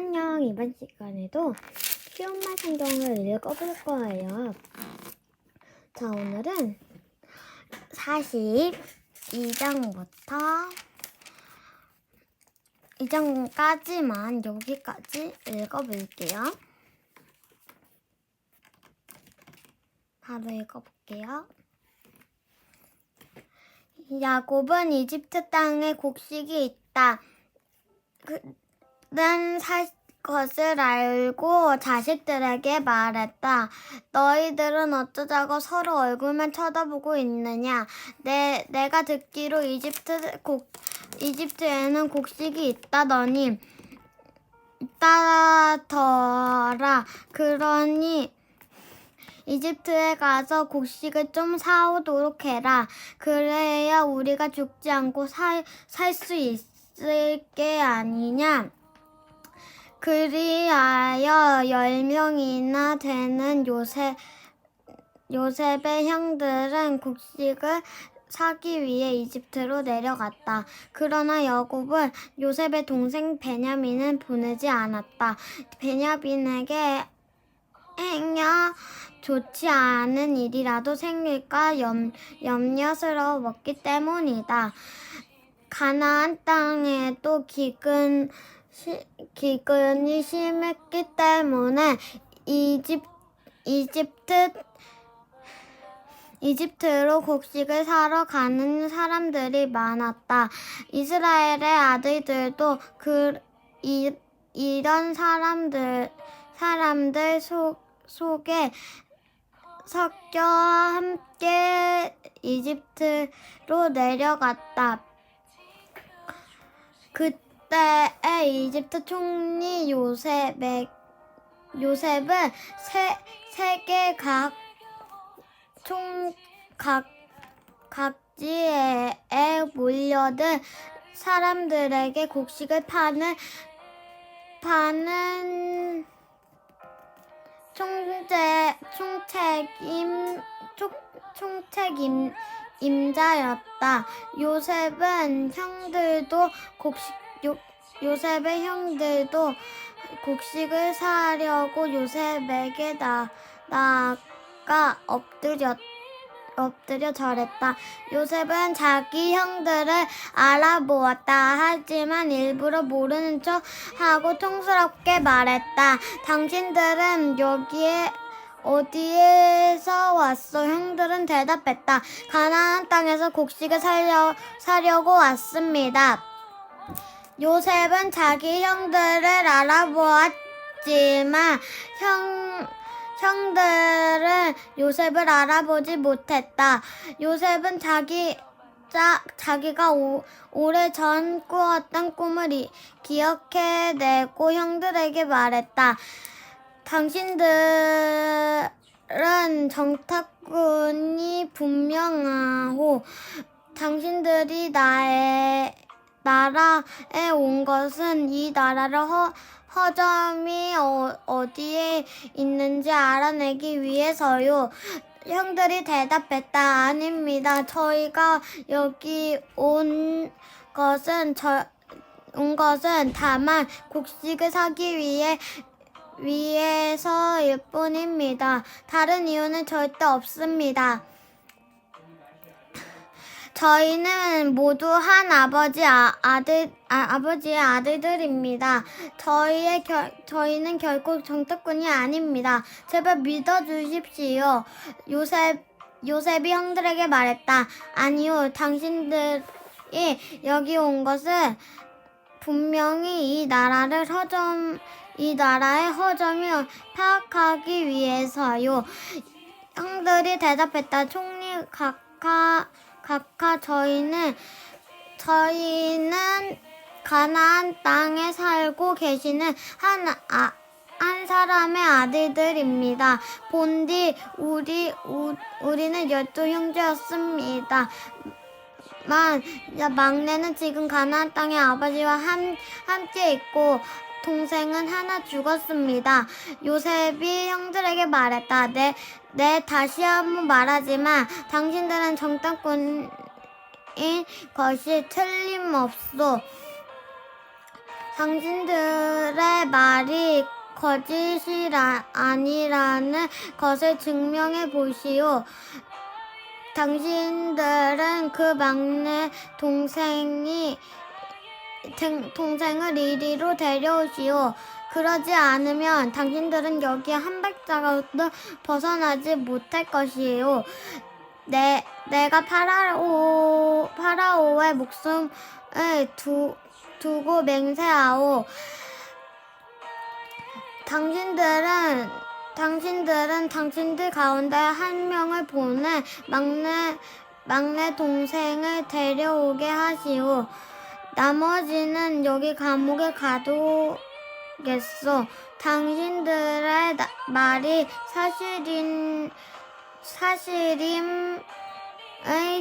안녕. 이번 시간에도 시온말 성경을 읽어볼 거예요. 자, 오늘은 42장부터 2장까지만 여기까지 읽어볼게요. 바로 읽어볼게요. 야곱은 이집트 땅에 곡식이 있다. 그 는사 것을 알고 자식들에게 말했다. 너희들은 어쩌자고 서로 얼굴만 쳐다보고 있느냐? 내 내가 듣기로 이집트 곡 이집트에는 곡식이 있다더니 있다더라. 그러니 이집트에 가서 곡식을 좀 사오도록 해라. 그래야 우리가 죽지 않고 살 수 있을 게 아니냐. 그리하여 열 명이나 되는 요셉 요셉의 형들은 곡식을 사기 위해 이집트로 내려갔다. 그러나 야곱은 요셉의 동생 베냐민은 보내지 않았다. 베냐민에게 행여 좋지 않은 일이라도 생길까 염, 염려스러웠기 때문이다. 가나안 땅에도 기근 시, 기근이 심했기 때문에 이집 이집트 이집트로 곡식을 사러 가는 사람들이 많았다. 이스라엘의 아들들도 그 이, 이런 사람들 사람들 속 속에 섞여 함께 이집트로 내려갔다. 그 때의 이집트 총리 요셉의 요셉은 세 세계 각 총 각 각지에 몰려든 사람들에게 곡식을 파는 파는 총재 총책임 총, 총책임 임자였다. 요셉은 형들도 곡식 요, 요셉의 형들도 곡식을 사려고 요셉에게 나 나가 엎드렸 엎드려 절했다. 요셉은 자기 형들을 알아보았다. 하지만 일부러 모르는 척 하고 통스럽게 말했다. 당신들은 여기에 어디에서 왔어? 형들은 대답했다. 가나안 땅에서 곡식을 살려, 사려고 왔습니다. 요셉은 자기 형들을 알아보았지만 형 형들은 요셉을 알아보지 못했다. 요셉은 자기 자, 자기가 오, 오래전 꾸었던 꿈을 이, 기억해내고 형들에게 말했다. 당신들은 정탐꾼이 분명하고 당신들이 나의 나라에 온 것은 이 나라를 허, 허점이 어, 디에 있는지 알아내기 위해서요. 형들이 대답했다. 아닙니다. 저희가 여기 온 것은 저, 온 것은 다만 곡식을 사기 위해 위해서일 뿐입니다. 다른 이유는 절대 없습니다. 저희는 모두 한 아버지 아, 아들 아, 아버지의 아들들입니다. 저희의 결, 저희는 결코 정탐꾼이 아닙니다. 제발 믿어 주십시오. 요셉 요셉이 형들에게 말했다. 아니요, 당신들이 여기 온 것은 분명히 이 나라를 허점 이 나라의 허점을 파악하기 위해서요. 형들이 대답했다. 총리 각하 각하 저희는 저희는 가나안 땅에 살고 계시는 한 아, 한 사람의 아들들입니다. 본디 우리 우, 우리는 열두 형제였습니다. 만 막내는 지금 가나안 땅에 아버지와 함, 함께 있고 동생은 하나 죽었습니다. 요셉이 형들에게 말했다. 내, 내 다시 한번 말하지만 당신들은 정탐꾼인 것이 틀림없소. 당신들의 말이 거짓이 라- 아니라는 것을 증명해 보시오. 당신들은 그 막내 동생이 등- 동생을 이리로 데려오시오. 그러지 않으면 당신들은 여기 한 발자국도 벗어나지 못할 것이에요. 내, 내가 파라오, 파라오의 목숨을 두, 두고 맹세하오. 당신들은, 당신들은 당신들 가운데 한 명을 보내 막내, 막내 동생을 데려오게 하시오. 나머지는 여기 감옥에 가두겠소. 당신들의 나- 말이 사실인, 사실임의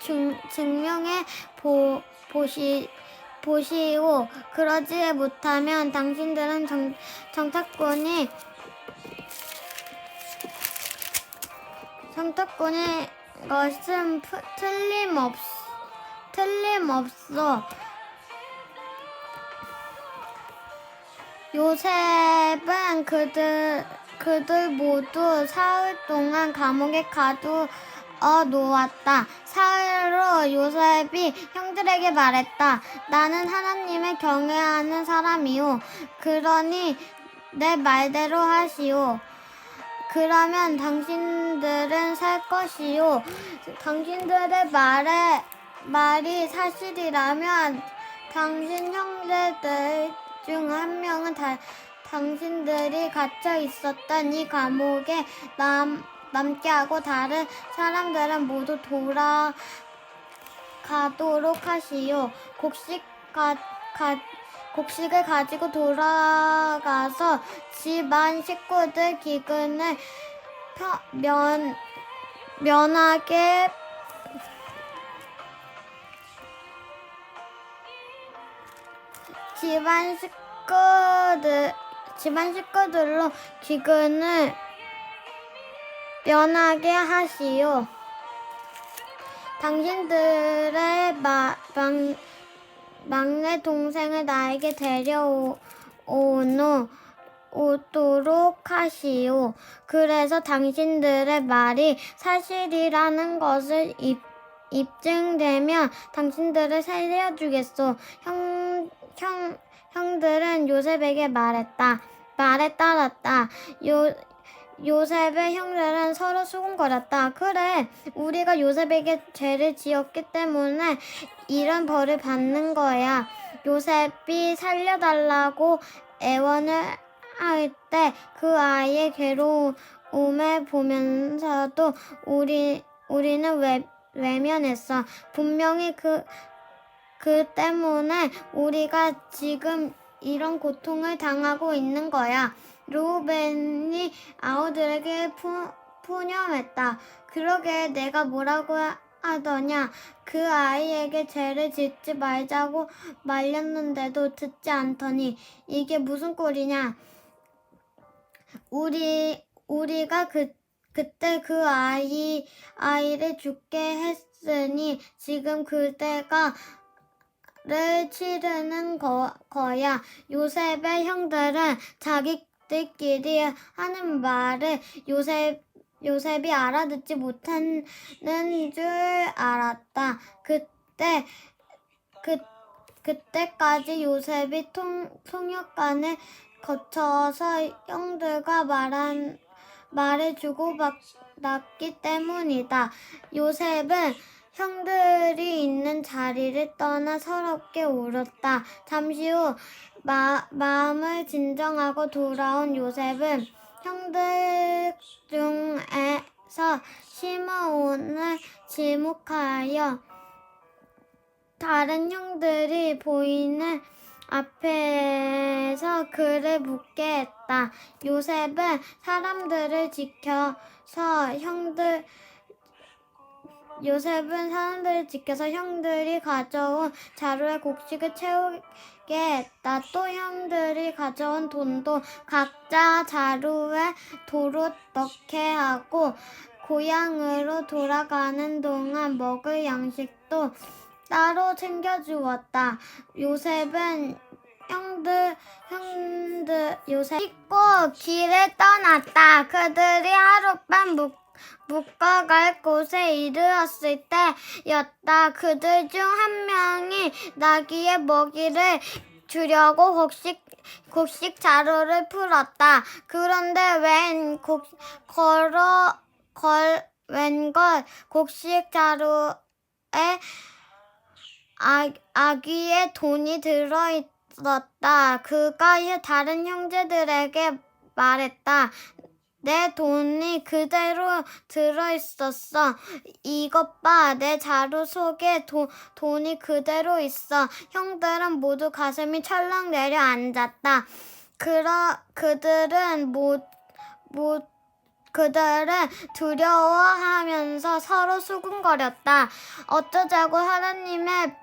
증, 증명해 보, 보시, 보시오. 그러지 못하면 당신들은 정, 정탁군이 정탁군이 것은 푸- 틀림없, 틀림없어. 요셉은 그들 그들 모두 사흘 동안 감옥에 가두어 놓았다. 사흘 후 요셉이 형들에게 말했다. 나는 하나님을 경외하는 사람이요. 그러니 내 말대로 하시오. 그러면 당신들은 살 것이요. 당신들의 말에 말이 사실이라면 당신 형제들 중 한 명은 다, 당신들이 갇혀 있었던 이 감옥에 남, 남게 하고 다른 사람들은 모두 돌아가도록 하시오. 곡식 가, 가, 곡식을 가지고 돌아가서 집안 식구들 기근을 펴- 면, 면하게 집안 식구들 집안 식구들로 기근을 면하게 하시오. 당신들의 마, 막, 막내 동생을 나에게 데려오노 오도록 하시오. 그래서 당신들의 말이 사실이라는 것을 입, 입증되면 당신들을 살려주겠소. 형, 형, 형들은 요셉에게 말했다. 말에 따랐다. 요, 요셉의 형들은 서로 수군거렸다. 그래, 우리가 요셉에게 죄를 지었기 때문에 이런 벌을 받는 거야. 요셉이 살려달라고 애원을 할 때 그 아이의 괴로움을 보면서도 우리, 우리는 외, 외면했어. 분명히 그, 그 때문에 우리가 지금 이런 고통을 당하고 있는 거야. 루벤이 아우들에게 푸, 푸념했다. 그러게 내가 뭐라고 하더냐. 그 아이에게 죄를 짓지 말자고 말렸는데도 듣지 않더니 이게 무슨 꼴이냐. 우리, 우리가 그, 그때 그 아이, 아이를 죽게 했으니 지금 그때가 를 치르는 거, 거야. 요셉의 형들은 자기들끼리 하는 말을 요셉, 요셉이 알아듣지 못하는 줄 알았다. 그때, 그, 그때까지 요셉이 통, 통역관을 거쳐서 형들과 말한, 말을 주고받았기 때문이다. 요셉은 형들이 있는 자리를 떠나 서럽게 울었다. 잠시 후 마, 마음을 진정하고 돌아온 요셉은 형들 중에서 시므온을 지목하여 다른 형들이 보이는 앞에서 그를 묻게 했다. 요셉은 사람들을 지켜서 형들 요셉은 사람들을 지켜서 형들이 가져온 자루에 곡식을 채우게 했다. 또 형들이 가져온 돈도 각자 자루에 도로 넣게 하고 고향으로 돌아가는 동안 먹을 양식도 따로 챙겨주었다. 요셉은 형들 형들 요새 있고 길을 떠났다. 그들이 하룻밤 묵 묶어갈 곳에 이르렀을 때였다. 그들 중 한 명이 나귀의 먹이를 주려고 곡식 곡식 자루를 풀었다. 그런데 웬 곡, 걸어 걸 웬걸 곡식 자루에 아, 아귀의 돈이 들어있었다. 그가 다른 형제들에게 말했다. 내 돈이 그대로 들어있었어. 이것 봐, 내 자루 속에 도, 돈이 그대로 있어. 형들은 모두 가슴이 철렁 내려앉았다. 그러, 그들은 못, 못, 그들은 두려워하면서 서로 수군거렸다. 어쩌자고 하나님의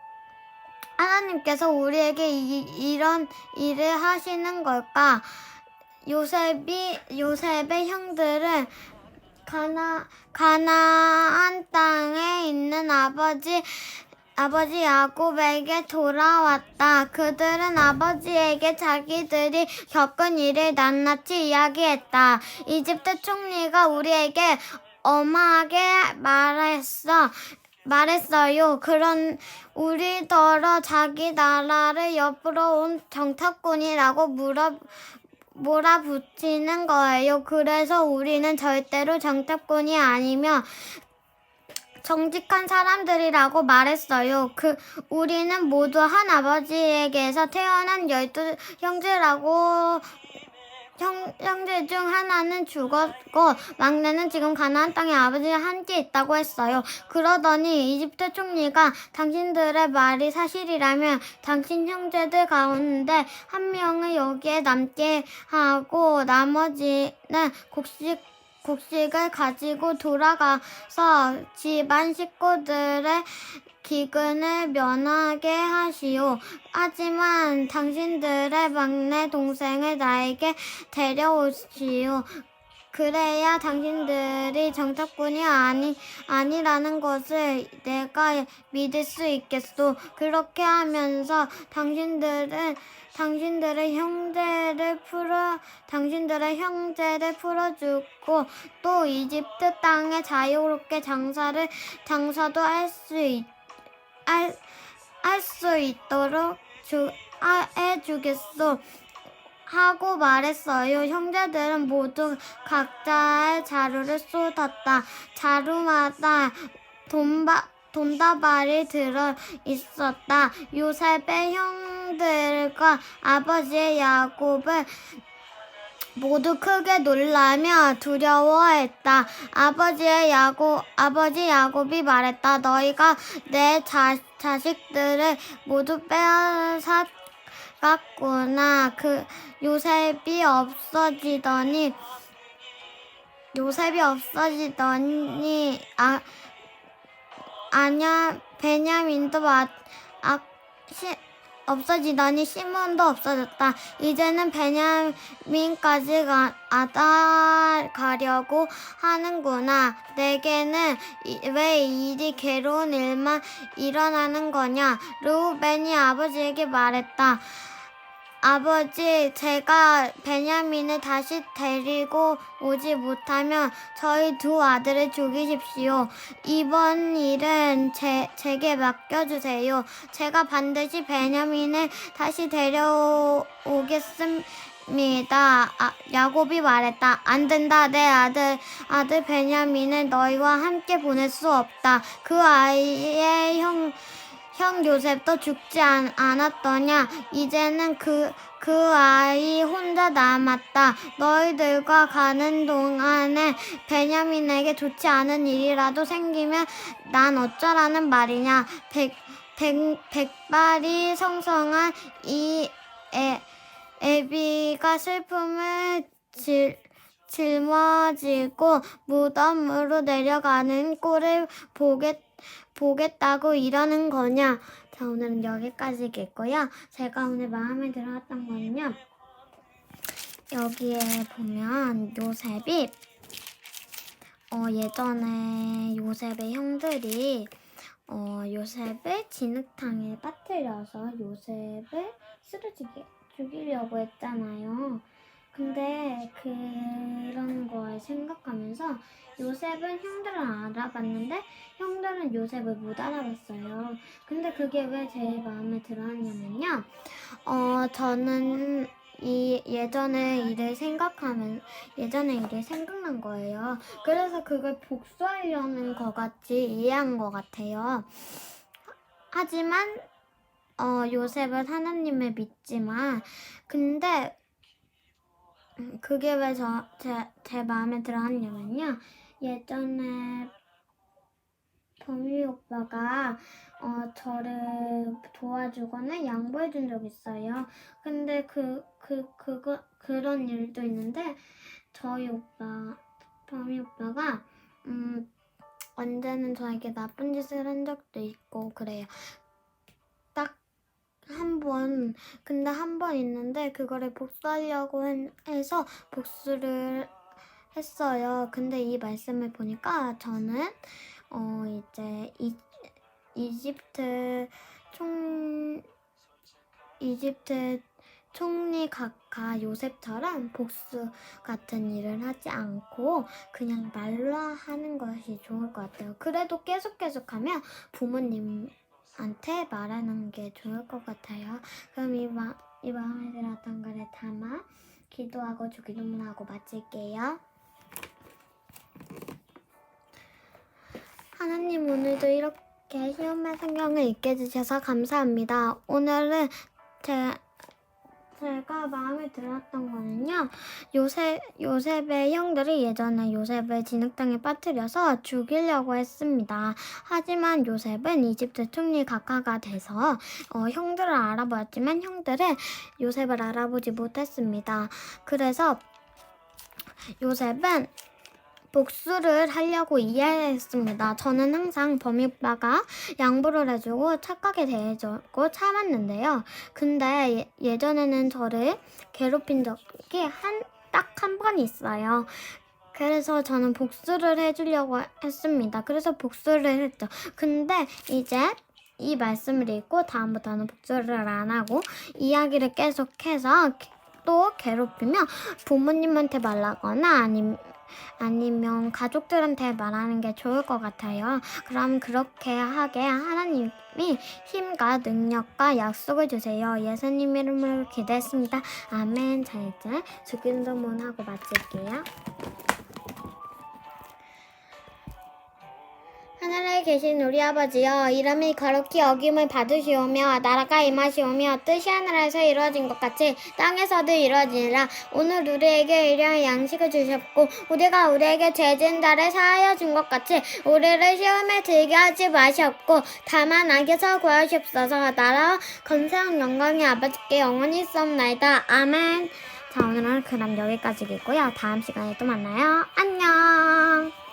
하나님께서 우리에게 이, 이런 일을 하시는 걸까? 요셉이 요셉의 형들은 가나 가나안 땅에 있는 아버지 아버지 야곱에게 돌아왔다. 그들은 아버지에게 자기들이 겪은 일을 낱낱이 이야기했다. 이집트 총리가 우리에게 엄하게 말했어. 말했어요. 그런 우리더러 자기 나라를 옆으로 온 정탐꾼이라고 물어 몰아붙이는 거예요. 그래서 우리는 절대로 정탐꾼이 아니며 정직한 사람들이라고 말했어요. 그 우리는 모두 한 아버지에게서 태어난 열두 형제라고 형, 형제 중 하나는 죽었고 막내는 지금 가나안 땅에 아버지와 함께 있다고 했어요. 그러더니 이집트 총리가 당신들의 말이 사실이라면 당신 형제들 가운데 한 명을 여기에 남게 하고 나머지는 곡식 곡식을 가지고 돌아가서 집안 식구들의 기근을 면하게 하시오. 하지만 당신들의 막내 동생을 나에게 데려오시오. 그래야 당신들이 정착군이 아니, 아니라는 것을 내가 믿을 수 있겠소. 그렇게 하면서 당신들은 당신들의 형제를 풀어 당신들의 형제를 풀어주고 또 이집트 땅에 자유롭게 장사를 장사도 할 수 있. 할수 있도록 주, 아, 해주겠소. 하고 말했어요. 형제들은 모두 각자의 자루를 쏟았다. 자루마다 돈바, 돈다발이 들어 있었다. 요셉의 형들과 아버지의 야곱을 모두 크게 놀라며 두려워했다. 아버지의 야곱, 아버지 야곱이 말했다. 너희가 내 자, 자식들을 모두 빼앗았구나. 그 요셉이 없어지더니 요셉이 없어지더니 아 아냐 베냐민도 마, 아, 시, 없어지더니 시몬도 없어졌다. 이제는 베냐민까지 가, 아다 가려고 하는구나. 내게는 이, 왜 일이 괴로운 일만 일어나는 거냐? 르우벤이 아버지에게 말했다. 아버지, 제가 베냐민을 다시 데리고 오지 못하면 저희 두 아들을 죽이십시오. 이번 일은 제, 제게 맡겨주세요. 제가 반드시 베냐민을 다시 데려오겠습니다. 아, 야곱이 말했다. 안 된다. 내 아들, 아들 베냐민을 너희와 함께 보낼 수 없다. 그 아이의 형, 형 요셉도 죽지 않, 않았더냐? 이제는 그, 그 아이 혼자 남았다. 너희들과 가는 동안에 베냐민에게 좋지 않은 일이라도 생기면 난 어쩌라는 말이냐? 백, 백, 백발이 성성한 이 애, 애비가 슬픔을 질, 짊어지고 무덤으로 내려가는 꼴을 보겠, 보겠다고 이러는 거냐? 자, 오늘은 여기까지겠고요. 제가 오늘 마음에 들었던 거는요. 여기에 보면 요셉이 어, 예전에 요셉의 형들이 어, 요셉을 진흙탕에 빠뜨려서 요셉을 쓰러지게 죽이려고 했잖아요. 근데 그런 걸 생각하면서 요셉은 형들을 알아봤는데 형들은 요셉을 못 알아봤어요. 근데 그게 왜제 마음에 들어왔냐면요. 어, 저는 이 예전에 일을 생각하면 예전에 일이 생각난 거예요. 그래서 그걸 복수하려는 것 같이 이해한 것 같아요. 하지만 어, 요셉은 하나님을 믿지만 근데 음, 그게 왜 저 제 제 마음에 들어왔냐면요. 예전에 범위 오빠가 어, 저를 도와주거나 양보해 준 적 있어요. 근데 그, 그, 그거, 그런 일도 있는데, 저희 오빠, 범이 오빠가, 음, 언제는 저에게 나쁜 짓을 한 적도 있고, 그래요. 딱, 한 번, 근데 한 번 있는데, 그거를 복수하려고 한- 해서 복수를 했어요. 근데 이 말씀을 보니까 저는, 어, 이제, 이, 이집트 총 이집트 총리 각하 요셉처럼 복수 같은 일을 하지 않고 그냥 말로 하는 것이 좋을 것 같아요. 그래도 계속 계속 하면 부모님한테 말하는 게 좋을 것 같아요. 그럼 이, 마, 이 마음에 들었던 거를 담아 기도하고 주기도문하고 마칠게요. 하나님 오늘도 이렇게 시험의 성경을 읽게 해주셔서 감사합니다. 오늘은 제, 제가 마음에 들었던 거는요. 요셉, 요셉의 형들이 예전에 요셉을 진흙탕에 빠뜨려서 죽이려고 했습니다. 하지만 요셉은 이집트 총리 각하가 돼서 어, 형들을 알아보았지만 형들은 요셉을 알아보지 못했습니다. 그래서 요셉은 복수를 하려고 이해했습니다. 저는 항상 범이 오빠가 양보를 해주고 착하게 대해주고 참았는데요. 근데 예, 전에는 저를 괴롭힌 적이 한, 딱 한 번 있어요. 그래서 저는 복수를 해주려고 했습니다. 그래서 복수를 했죠. 근데 이제 이 말씀을 읽고 다음부터는 복수를 안 하고 이야기를 계속해서 또 괴롭히면 부모님한테 말하거나 아니면 아니면 가족들한테 말하는 게 좋을 것 같아요. 그럼 그렇게 하게 하나님이 힘과 능력과 약속을 주세요. 예수님 이름으로 기도했습니다. 아멘. 자 이제 주기도문 하고 마칠게요. 하늘에 계신 우리 아버지여 이름이 거룩히 여김을 받으시오며 나라가 임하시오며 뜻이 하늘에서 이루어진 것 같이 땅에서도 이루어지니라. 오늘 우리에게 일용할 양식을 주셨고 우리가 우리에게 죄진 자를 사하여 준 것 같이 우리를 시험에 들게 하지 마시옵고 다만 악에서 구하시옵소서. 나라와 건세한 영광이 아버지께 영원히 있옵나이다. 아멘. 자 오늘은 그럼 여기까지겠고요. 다음 시간에 또 만나요. 안녕